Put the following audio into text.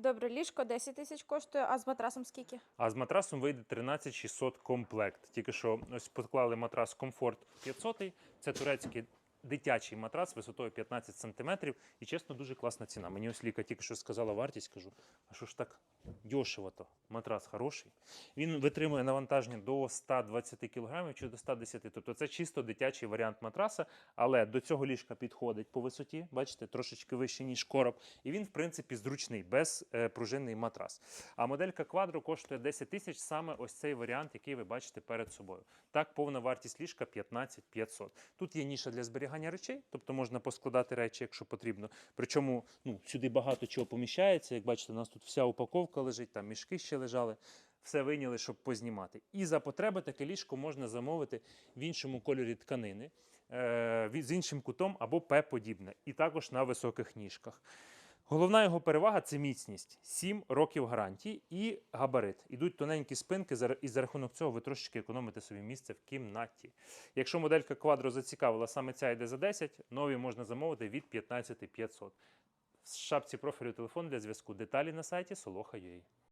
Добре, ліжко 10 тисяч коштує, а з матрасом скільки? А з матрасом вийде 13600 комплект. Тільки що ось поклали матрас комфорт 500. Це турецький дитячий матрас висотою 15 см. І чесно, дуже класна ціна. Мені ось Ліка тільки що сказала вартість, кажу, а що ж так дешево то? Матрас хороший. Він витримує навантаження до 120 кг чи до 110 Тобто це чисто дитячий варіант матраса, але до цього ліжка підходить по висоті, бачите, трошечки вище, ніж короб. І він, в принципі, зручний, без е, матрас. А моделька Quadro коштує 10 тисяч, саме ось цей варіант, який ви бачите перед собою. Так, повна вартість ліжка 15 500. Тут є ніша для зберігання речей, тобто можна поскладати речі, якщо потрібно. Причому ну, сюди багато чого поміщається. Як бачите, у нас тут вся упаковка лежить, там мішки ще лежали. Все вийняли, щоб познімати. І за потреби таке ліжко можна замовити в іншому кольорі тканини, е, з іншим кутом або П-подібне, і також на високих ніжках. Головна його перевага це міцність. 7 років гарантії і габарит. Ідуть тоненькі спинки, і за рахунок цього ви трошечки економите собі місце в кімнаті. Якщо моделька Quadro зацікавила, саме ця йде за 10, нові можна замовити від 15 500. В шапці профілю телефон для зв'язку. Деталі на сайті Soloha.ua.